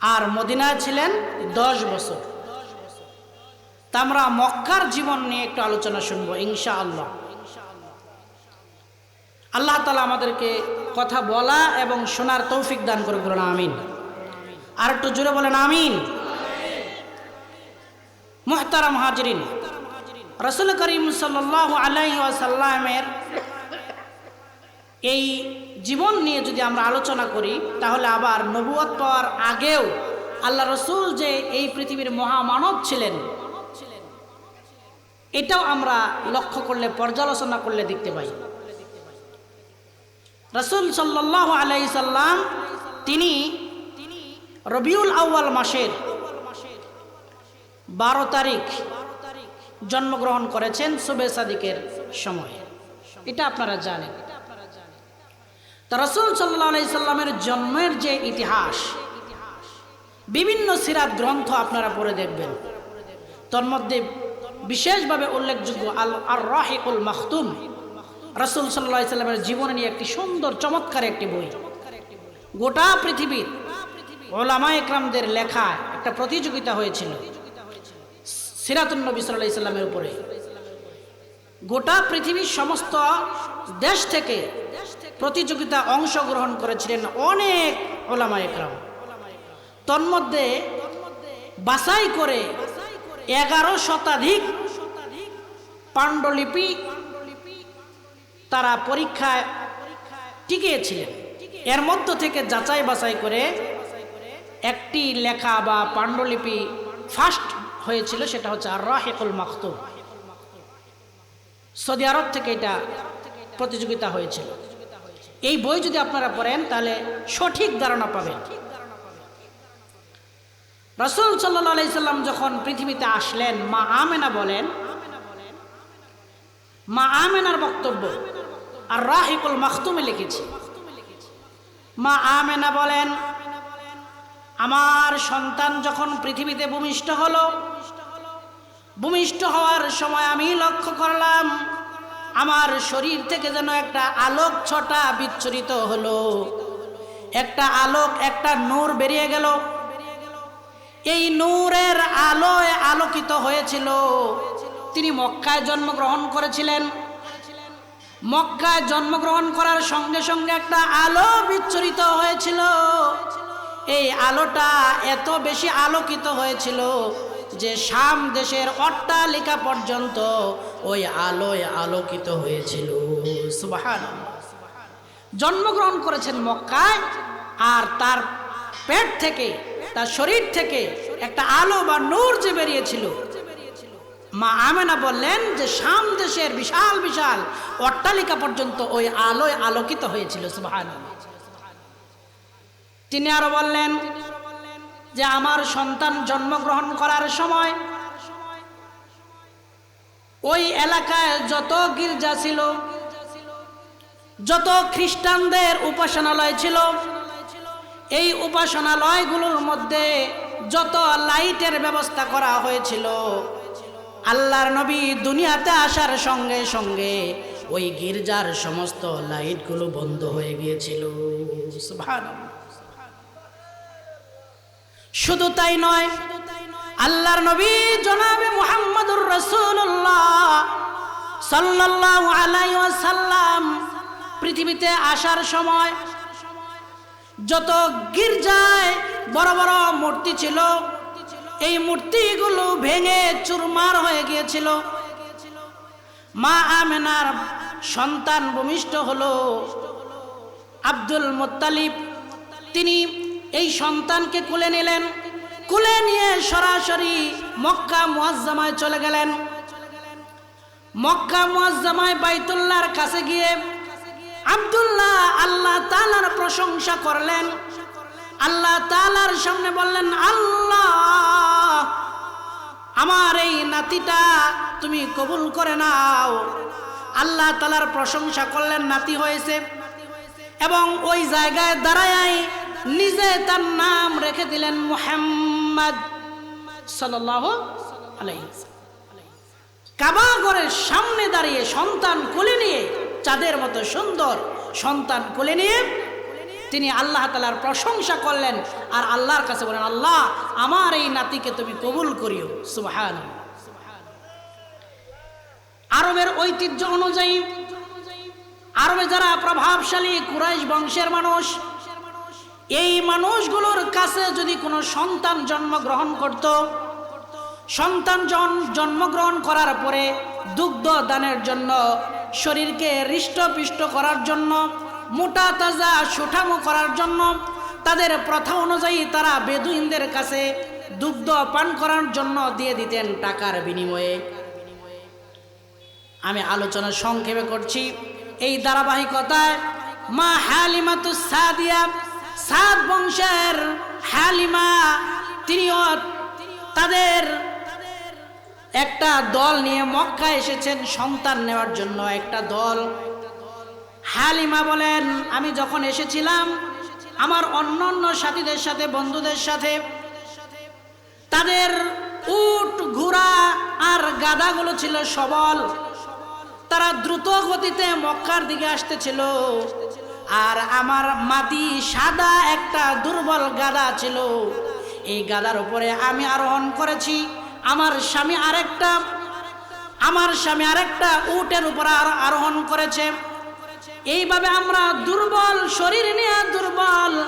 আর মদিনায় ছিলেন দশ বছর। তা আমরা মক্কার জীবন নিয়ে একটু আলোচনা শুনব ইনশা আল্লাহ আল্লাহ তালা আমাদেরকে কথা বলা এবং শোনার তৌফিক দান করে বলেন আমিন। আর একটু জুড়ে বলেন আমিন। মোহতারা মহাজরিন রসুল করিম সাল্লাহ আলাইসাল্লামের এই জীবন নিয়ে যদি আমরা আলোচনা করি, তাহলে আবার নবুয়ত পাওয়ার আগেও আল্লাহ রসুল যে এই পৃথিবীর মহামানব ছিলেন, এটাও আমরা লক্ষ্য করলে, পর্যালোচনা করলে দেখতে পাই। রসুল সাল্লাহ আলাইসাল্লাম তিনি রবিউল আউ্য়াল মাসের বারো তারিখ জন্মগ্রহণ করেছেন সুবে সাদিকের সময়ে। এটা আপনারা জানেন। তা রসুল সাল্লাহ আলাইসাল্লামের জন্মের যে ইতিহাস, বিভিন্ন সিরাত গ্রন্থ আপনারা পড়ে দেখবেন। তোর মধ্যে বিশেষভাবে উল্লেখযোগ্য আল আর রাহিকুল মাহতুম রসুল সাল্লাহ সাল্লামের জীবনে নিয়ে একটি সুন্দর, চমৎকার একটি বই। গোটা পৃথিবীর ওলামা একরামদের লেখা একটা প্রতিযোগিতা হয়েছিল সিরাতুন্নবী সাল্লাহ ইসলামের উপরে। গোটা পৃথিবীর সমস্ত দেশ থেকে প্রতিযোগিতা অংশগ্রহণ করেছিলেন অনেক ওলামা একরাম। তন্মধ্যে বাছাই করে এগারো শতাধিক পাণ্ডুলিপি তারা পরীক্ষায় টিকিয়েছিলেন। এর মধ্য থেকে যাচাই বাছাই করে একটি লেখা বা পাণ্ডুলিপি ফার্স্ট হয়েছিল, সেটা হচ্ছে আর রাহেকুল মাকতুব সৌদি আরব থেকে এটা প্রতিযোগিতা হয়েছিল। এই বই যদি আপনারা পড়েন, তাহলে সঠিক ধারণা পাবেন। রসুল সাল্লাম যখন পৃথিবীতে আসলেন, মা আমেনা বলেন, মা আমেনার বক্তব্য, আর রাহিকুল মাখতুমে লিখেছি। মা আমেনা বলেন, আমার সন্তান যখন পৃথিবীতে ভূমিষ্ঠ হলো, ভূমিষ্ঠ হওয়ার সময় আমি লক্ষ্য করলাম আমার শরীর থেকে যেন একটা আলোক ছটা বিচ্ছুরিত হলো। একটা আলোক, একটা নূর বেরিয়ে গেল। এই নূরের আলোয় আলোকিত হয়েছিল। তিনি মক্কায় জন্মগ্রহণ করেছিলেন। মক্কায় জন্মগ্রহণ করার সঙ্গে সঙ্গে একটা আলো বিচ্ছুরিত হয়েছিল। এই আলোটা এত বেশি আলোকিত হয়েছিল যে শাম দেশের অট্টালিকা পর্যন্ত ওই আলোয় আলোকিত হয়েছিল। জন্মগ্রহণ করেছেন মক্কায়, আর তার পেট থেকে, তার শরীর থেকে একটা আলো বা নূর যে বেরিয়েছিল। মা আমেনা বললেন যে শাম দেশের বিশাল বিশাল অট্টালিকা পর্যন্ত ওই আলোয় আলোকিত হয়েছিল। সুবাহান তিনি আরও বললেন যে আমার সন্তান জন্মগ্রহণ করার সময় ওই এলাকায় যত গির্জা ছিল, যত খ্রিস্টানদের উপাসনালয় ছিল, এই উপাসনালয়গুলোর মধ্যে যত লাইটের ব্যবস্থা করা হয়েছিল, আল্লাহর নবী দুনিয়াতে আসার সঙ্গে সঙ্গে ওই গির্জার সমস্ত লাইটগুলো বন্ধ হয়ে গিয়েছিল। সুবহানাল্লাহ। শুধু তাই নয়, আল্লাহর নবী জনাবে মুহাম্মদুর রাসূলুল্লাহ সাল্লাল্লাহু আলাইহি ওয়াসাল্লাম পৃথিবীতে আসার সময় যত গির্জায় বড় বড় মূর্তি ছিল, এই মূর্তিগুলো ভেঙে চুরমার হয়ে গিয়েছিল। মা আমেনার সন্তান ভূমিষ্ঠ হলো আব্দুল মোত্তালিব। তিনি এই সন্তানকে কুলে নিলেন। কুলে নিয়ে সরাসরি মক্কা মুয়াজ্জামায় চলে গেলেন। মক্কা মুয়াজ্জামায় বাইতুল্লাহর কাছে গিয়ে আব্দুল্লাহ আল্লাহ তালার প্রশংসা করলেন। আল্লাহ তালার সামনে বললেন, আল্লাহ, আমার এই নাতিটা তুমি কবুল করে নাও। আল্লাহ তালার প্রশংসা করলেন, নাতি হয়েছে। এবং ওই জায়গায় দাঁড়ায় নিজে তার নাম রেখে দিলেন মুহাম্মদ সাল্লাহ আলাইহি কাবা সামনে দাঁড়িয়ে সন্তান কোলে নিয়ে, চাঁদের মতো সুন্দর সন্তান কোলে নিয়ে তিনি আল্লাহ তালার প্রশংসা করলেন আর আল্লাহর কাছে বলেন, আল্লাহ, আমার এই নাতিকে তুমি কবুল করিও। সুবহান আরবের ঐতিহ্য অনুযায়ী, আরবে যারা প্রভাবশালী কুরাইশ বংশের মানুষ এই মানুষগুলোর কাছে যদি কোনো সন্তান জন্মগ্রহণ করত, সন্তান জন- জন্মগ্রহণ করার পরে দুগ্ধ দানের জন্য, শরীরকে হৃষ্টপিষ্ট করার জন্য, মোটা তাজা সুঠামো করার জন্য, তাদের প্রথা অনুযায়ী তারা বেদুইনদের কাছে দুগ্ধ পান করার জন্য দিয়ে দিতেন টাকার বিনিময়ে। আমি আলোচনা সংক্ষেপে করছি। এই ধারাবাহিকতায়, মা হালিমাতু সাদিয়া সাদ বংশের হালিমা, তিনিও তাদের একটা দল নিয়ে মক্কা এসেছেন, সন্তান নেওয়ার জন্য একটা দল। হালিমা বলেন, আমি যখন এসেছিলাম, আমার অন্য অন্য সাথীদের সাথে, বন্ধুদের সাথে, তাদের উট, ঘোড়া আর গাদাগুলো ছিল সবল। তারা দ্রুত গতিতে মক্কার দিকে আসতেছিল। আর আমার মাটি সাদা একটা দুর্বল গাদা ছিল। এই গাদার উপরে আমি আরোহণ করেছি। আমার স্বামী আরেকটা, আমার স্বামী আরেকটা উটের উপরে আর- আরোহণ করেছে। এইভাবে আমরা দুর্বল, শরীর নিয়ে দুর্বল,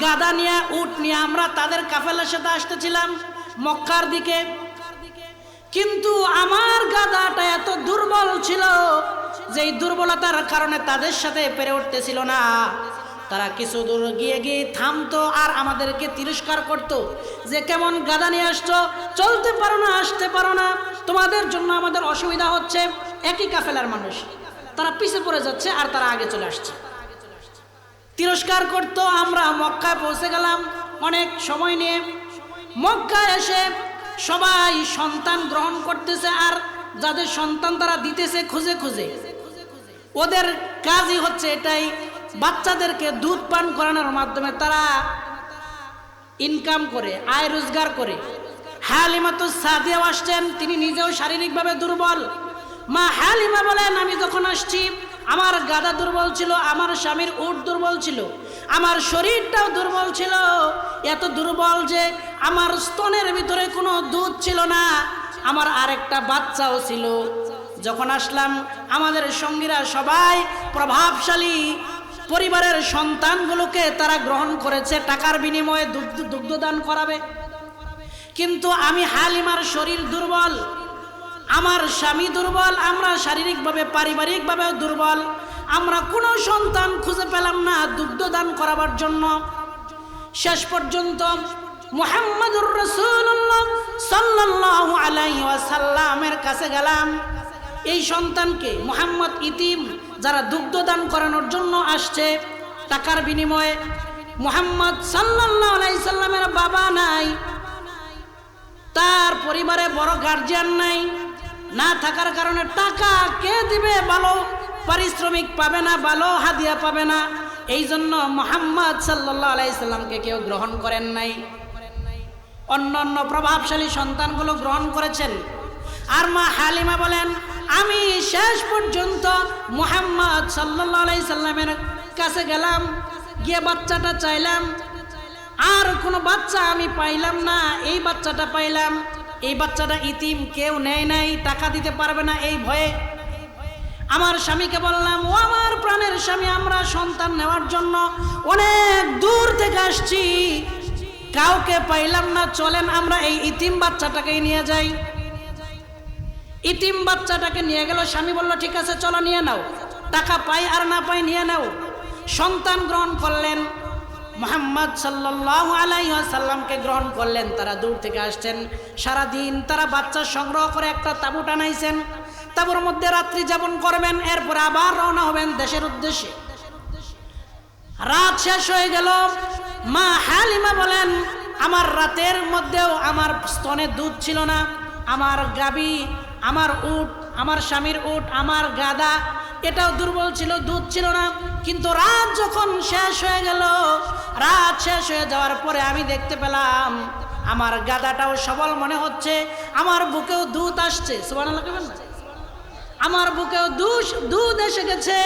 গাদা নিয়ে, উট নিয়ে আমরা তাদের কাফেলার সাথে আসতেছিলাম মক্কার দিকে। কিন্তু আমার গাদাটা এত দুর্বল ছিল যে এই দুর্বলতার কারণে তাদের সাথে পেরে উঠতেছিল না, তারা কিছু দূর গিয়ে গিয়ে থামতো আর আমাদেরকে তিরস্কার করতো যে কেমন গাদা নিয়ে আসছো, চলতে পারো না, আসতে পারো না, তোমাদের জন্য আমাদের অসুবিধা হচ্ছে। একই কাফেলার মানুষ, তারা পিছে পড়ে যাচ্ছে আর তারা আগে চলে আসছে। তিরস্কার করতো, আমরা মক্কায় পৌঁছে গেলাম অনেক সময় নিয়ে। মক্কায় এসে সবাই সন্তান গ্রহণ করতেছে আর যাদের সন্তান তারা দিতেছে খুঁজে খুঁজে। ওদের কাজই হচ্ছে এটাই, বাচ্চাদেরকে দুধ পান করানোর মাধ্যমে তারা ইনকাম করে, আয় রোজগার করে। হালিমা তো সাদিয়াও আসছেন, তিনি নিজেও শারীরিকভাবে দুর্বল। মা হালিমা বলেন, আমি যখন আসছি, আমার গাদা দুর্বল ছিল, আমার স্বামীর উট দুর্বল ছিল, আমার শরীরটাও দুর্বল ছিল। এত দুর্বল যে আমার স্তনের ভিতরে কোনো দুধ ছিল না, আমার আরেকটা বাচ্চাও ছিল। যখন আসলাম, আমাদের সঙ্গীরা সবাই প্রভাবশালী পরিবারের সন্তানগুলোকে তারা গ্রহণ করেছে, টাকার বিনিময়ে দুগ্ধ, দুগ্ধদান করাবে। কিন্তু আমি হালিমার শরীর দুর্বল, আমার স্বামী দুর্বল, আমরা শারীরিকভাবে পারিবারিকভাবে দুর্বল, আমরা কোনো সন্তান খুঁজে পেলাম না দুগ্ধদান করাবার জন্য। শেষ পর্যন্ত মুহাম্মদুর রসুল্লাহ সাল্লাল্লাহু আলাইহি ওয়াসাল্লামের কাছে গেলাম। এই সন্তানকে মুহাম্মদ ইতিম যারা দুগ্ধদান করানোর জন্য আসছে, টাকার বিনিময়ে মোহাম্মদ সাল্লামের বাবা নাই, তার পরিবারে বড় গার্জিয়ান নাই, না থাকার কারণে টাকা কে দিবে ভালো, পারিশ্রমিক পাবে না, ভালো হাদিয়া পাবে না এই জন্য মোহাম্মদ সাল্লাহ আলাইসাল্লামকে কেউ গ্রহণ করেন নাই। অন্য অন্য প্রভাবশালী সন্তানগুলো গ্রহণ করেছেন। আর মা হালিমা বলেন আমি শেষ পর্যন্ত মোহাম্মদ সাল্লাহ আলাইসাল্লামের কাছে গেলাম, গিয়ে বাচ্চাটা চাইলাম। আর কোনো বাচ্চা আমি পাইলাম না, এই বাচ্চাটা পাইলাম। এই বাচ্চাটা ইতিম, কেউ নেয় নাই, টাকা দিতে পারবে না এই ভয়ে। আমার স্বামীকে বললাম, ও আমার প্রাণের স্বামী, আমরা সন্তান নেওয়ার জন্য অনেক দূর থেকে আসছি। কাউকে পাইলাম না, চলেন আমরা এই ইতিম বাচ্চাটাকেই নিয়ে যাই। ইতিম বাচ্চাটাকে নিয়ে গেল, স্বামী বলল, ঠিক আছে, চলো নিয়ে নাও। টাকা পাই আর না পাই নিয়ে নাও। সন্তান গ্রহণ করলেন, মোহাম্মদ সাল্লাহ আলাইসাল্লামকে গ্রহণ করলেন। তারা দূর থেকে আসছেন। সারাদিন তারা বাচ্চা সংগ্রহ করে একটা তাঁবু টানাইছেন। তাঁবুর মধ্যে রাত্রি যাপন করবেন, এরপর আবার রওনা হবেন দেশের উদ্দেশ্যে। রাত শেষ হয়ে গেল। মা হালিমা বলেন, আমার রাতের মধ্যেও আমার স্তনে দুধ ছিল না, আমার গাবি আমার উট, আমার স্বামীর উট, আমার গাদা এটাও দুর্বল ছিল, দুধ ছিল না। কিন্তু রাত যখন শেষ হয়ে গেল, রাত শেষ হয়ে যাওয়ার পরে আমি দেখতে পেলাম, আমার গাদাটাও সবল মনে হচ্ছে, আমার বুকেও দুধ আসছে। আমার বুকেও দুধ এসে গেছে,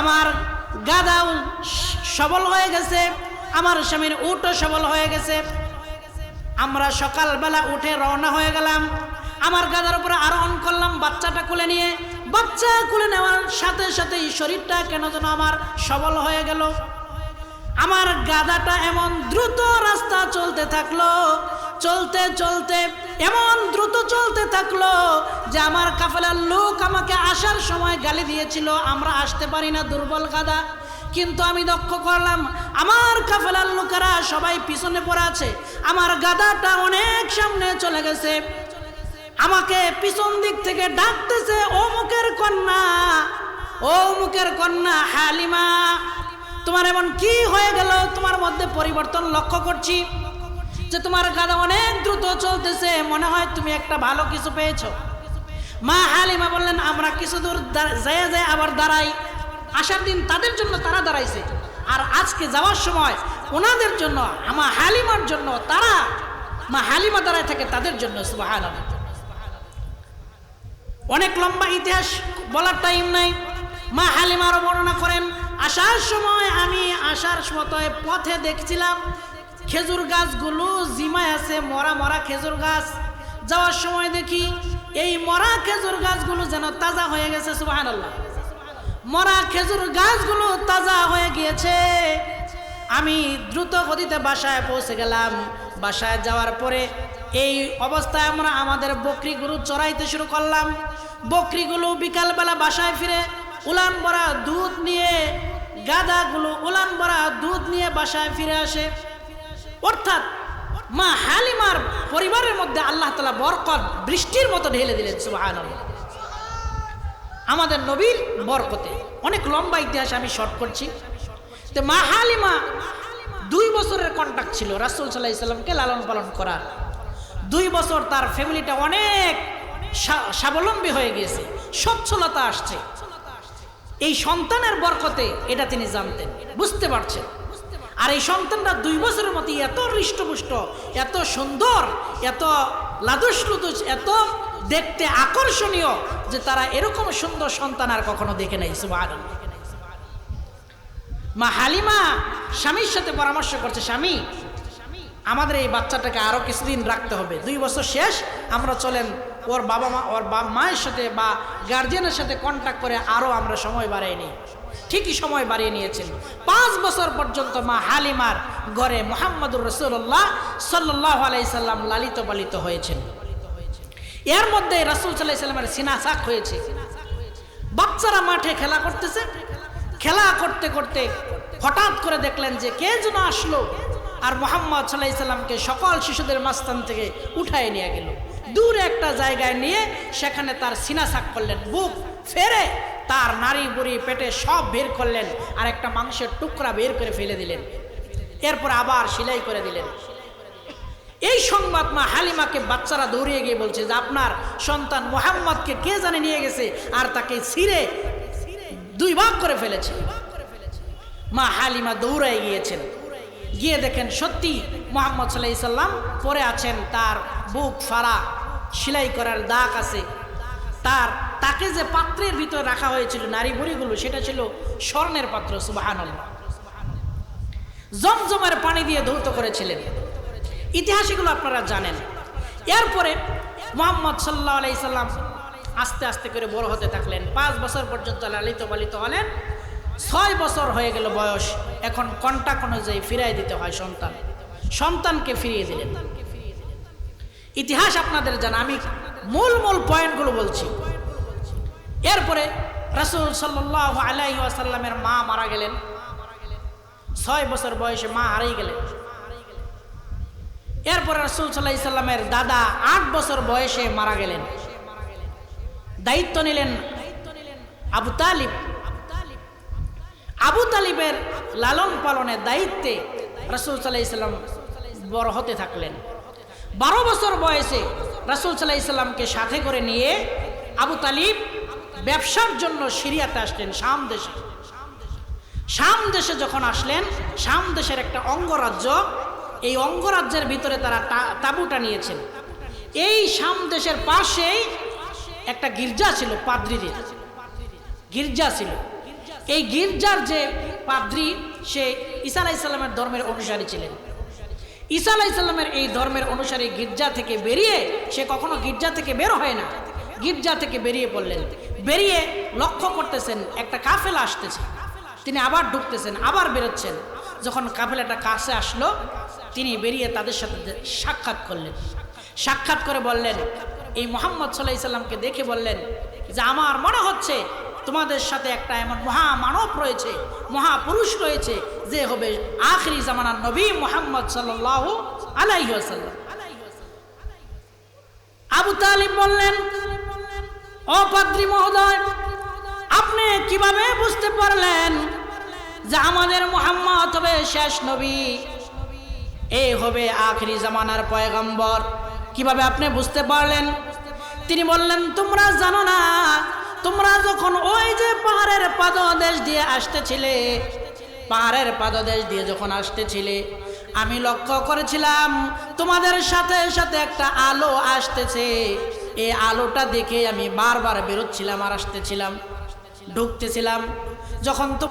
আমার গাদাও সবল হয়ে গেছে, আমার স্বামীর উটও সবল হয়ে গেছে। আমরা সকালবেলা উঠে রওনা হয়ে গেলাম আমার গাদার উপরে আরোহণ করলাম, বাচ্চাটা কুলে নিয়ে। বাচ্চা কুলে নেওয়ার সাথে সাথে শরীরটা কেন যেন আমার সবল হয়ে গেল। আমার গাদাটা এমন দ্রুত রাস্তা চলতে থাকল, চলতে চলতে এমন দ্রুত চলতে থাকল যে আমার কাফেলার লোক আমাকে আসার সময় গালি দিয়েছিল, আমরা আসতে পারি না দুর্বল গাদা। কিন্তু আমি লক্ষ্য করলাম, আমার কাফেলার লোকেরা সবাই পিছনে পড়ে আছে। আমার গাদাটা অনেক সামনে চলে গেছে। আমাকে পিছন দিক থেকে ডাকতেছে, ও মুখের কন্যা, ও মুখের কন্যা হালিমা, তোমার এমন কি হয়ে গেল? তোমার মধ্যে পরিবর্তন লক্ষ্য করছি যে তোমার গাদা অনেক দ্রুত চলতেছে, মনে হয় তুমি একটা ভালো কিছু পেয়েছ। মা হালিমা বললেন, আমরা কিছু দূর যায় যায় আবার দাঁড়াই। আসার দিন তাদের জন্য তারা দাঁড়াইছে। আর আজকে যাওয়ার সময় ওনাদের জন্য, আমার হালিমার জন্য তারা, মা হালিমা দাঁড়ায় থাকে তাদের জন্য সুবাহান অনেক লম্বা ইতিহাস বলার টাইম নাই। মা হালিমারও বর্ণনা করেন, আসার সময় আমি আসার সময় পথে দেখছিলাম খেজুর গাছগুলো জিমায় আছে, মরা মরা খেজুর গাছ। যাওয়ার সময় দেখি এই মরা খেজুর গাছগুলো যেন তাজা হয়ে গেছে সুবাহান আল্লাহ মরা খেজুর গাছগুলো তাজা হয়ে গিয়েছে। আমি দ্রুত গতিতে বাসায় পৌঁছে গেলাম। বাসায় যাওয়ার পরে এই অবস্থায় আমরা আমাদের বকরিগুলো চড়াইতে শুরু করলাম। বকরিগুলো বিকালবেলা বাসায় ফিরে উলান ভরা দুধ নিয়ে, গাদাগুলো উলান ভরা দুধ নিয়ে বাসায় ফিরে আসে। অর্থাৎ মা হালিমার পরিবারের মধ্যে আল্লাহ তালা বরকত বৃষ্টির মতো ঢেলে দিলেন সুবাহান আমাদের নবীর বরকতে অনেক লম্বা ইতিহাস আমি শর্ট করছি। তো মা হালিমা দুই বছরের কন্ট্যাক্ট ছিল রাসুল সাল্লাহ ইসলামকে লালন পালন করার। দুই বছর তার ফ্যামিলিটা অনেক স্বাবলম্বী হয়ে গিয়েছে, সচ্ছলতা আসছে। এই সন্তানের বরকতে এটা তিনি জানতেন, বুঝতে পারছেন। আর এই সন্তানটা দুই বছরের মতো এত হৃষ্টপুষ্ট, এত সুন্দর, এত লাদুস লুদুস এত দেখতে আকর্ষণীয় যে তারা এরকম সুন্দর সন্তান আর কখনো দেখে নাই মা হালিমা স্বামীর সাথে পরামর্শ করছে, স্বামী, আমাদের এই বাচ্চাটাকে আরও কিছুদিন রাখতে হবে। দুই বছর শেষ, আমরা চলেন ওর বাবা মা, ওর মায়ের সাথে বা গার্জিয়ানের সাথে কন্ট্যাক্ট করে আরও আমরা সময় বাড়াই নিই। ঠিকই সময় বাড়িয়ে নিয়েছেন। পাঁচ বছর পর্যন্ত মা হালিমার ঘরে মোহাম্মদুর রসুল্লাহ সাল্লাহ আলাইসাল্লাম লালিত পালিত হয়েছেন। এর মধ্যে রসুল সাল্লাহ সাল্লামের সিনাসাক হয়েছে। বাচ্চারা মাঠে খেলা করতেছে। খেলা করতে করতে হঠাৎ করে দেখলেন যে কে যেন আসলো আর মোহাম্মদ সাল্লাহ সাল্লামকে সকল শিশুদের মাস্তান থেকে উঠায় নিয়ে গেল। দূরে একটা জায়গায় নিয়ে সেখানে তার সিনাসাক করলেন, বুক ফেরে তার নারী বুড়ি পেটে সব বের করলেন আর একটা মাংসের টুকরা বের করে ফেলে দিলেন, এরপর আবার সেলাই করে দিলেন। এই সংবাদ মা হালিমাকে বাচ্চারা দৌড়িয়ে গিয়ে বলছে যে, আপনার সন্তান মোহাম্মদকে কে জানে নিয়ে গেছে আর তাকে ছিঁড়ে দুই ভাগ করে ফেলেছে? মা হালিমা দৌড়ায় গিয়েছেন। গিয়ে দেখেন সত্যি মোহাম্মদ সাল্লাহ সাল্লাম পরে আছেন তার বুক ফাড়া সেলাই করার দাগ আছে। তার তাকে যে পাত্রের ভিতরে রাখা হয়েছিল, নারী বুড়িগুলো সেটা ছিল স্বর্ণের পাত্র সুবাহান জমজমের পানি দিয়ে ধৌত করেছিলেন। ইতিহাস এগুলো আপনারা জানেন। এরপরে মোহাম্মদ সাল্লাহ আলাই সাল্লাম আস্তে আস্তে করে বড় হতে থাকলেন। পাঁচ বছর পর্যন্ত লালিত পালিত হলেন। ছয় বছর হয়ে গেল বয়স। এখন কন্টাক্ট অনুযায়ী ফিরাই দিতে হয় সন্তান। সন্তানকে ফিরিয়ে দিলেন। ইতিহাস আপনাদের জানা, আমি মূল মূল পয়েন্টগুলো বলছি। এরপরে রাসুল সাল্লাহ আলাই আসাল্লামের মা মারা গেলেন। ছয় বছর বয়সে মা হারিয়ে গেলেন। এরপরে রাসুল সাল্লাহ ইসাল্লামের দাদা আট বছর বয়সে মারা গেলেন। দায়িত্ব নিলেন আবু তালিব। আবু তালিবের লালন পালনের দায়িত্বে রাসুল সাল্লাহ ইসলাম বড় হতে থাকলেন। বারো বছর বয়সে রাসুল সাল্লাহ ইসলামকে সাথে করে নিয়ে আবু তালিব ব্যবসার জন্য সিরিয়াতে আসলেন শাম দেশে। শাম দেশে যখন আসলেন, শাম দেশের একটা অঙ্গরাজ্য, এই অঙ্গরাজ্যের ভিতরে তারা তাঁবুটা নিয়েছেন। এই শাম দেশের পাশেই একটা গির্জা ছিল, পাদ্রিদের। গির্জা ছিল। এই গির্জার যে পাদ্রি, সে ঈসা আলাইসাল্লামের ধর্মের অনুসারী ছিলেন। ঈসা আলাইসাল্লামের এই ধর্মের অনুসারী গির্জা থেকে বেরিয়ে, সে কখনো গির্জা থেকে বের হয় না। গির্জা থেকে বেরিয়ে পড়লেন। বেরিয়ে লক্ষ্য করতেছেন, একটা কাফেলা আসতেছে। তিনি আবার ঢুকতেছেন, আবার বেরোচ্ছেন। যখন কাফেলাটা কাছে আসলো, তিনি বেরিয়ে তাদের সাথে সাক্ষাৎ করলেন। সাক্ষাৎ করে বললেন, এই মোহাম্মদ সাল্লাহ দেখে বললেন যে, আমার মনে হচ্ছে তোমাদের সাথে একটা এমন মহামানব রয়েছে, মহাপুরুষ রয়েছে, যে হবে আখরি জামানার নবী মোহাম্মদ সাল্লাহ আলাইহি আবু তালিব বললেন, ও মহোদয়, আপনি কীভাবে বুঝতে পারলেন যে আমাদের মোহাম্মদ হবে শেষ নবী? এ হবে আখরি জামানার পয়গম্বর। কীভাবে আপনি বুঝতে পারলেন? তিনি বললেন, তোমরা জানো না তোমরা যখন ওই যে পাহাড়ের পাদদেশ দিয়ে আসতেছিলে, পাহাড়ের পাদদেশ দিয়ে যখন আসতেছিলে, আমি লক্ষ্য করেছিলাম তোমাদের সাথে সাথে একটা আলো আসতেছে। এই আলোটা দেখে আমি বারবার বেরোচ্ছিলাম আর আসতেছিলাম, ঢুকতেছিলাম। যখন তো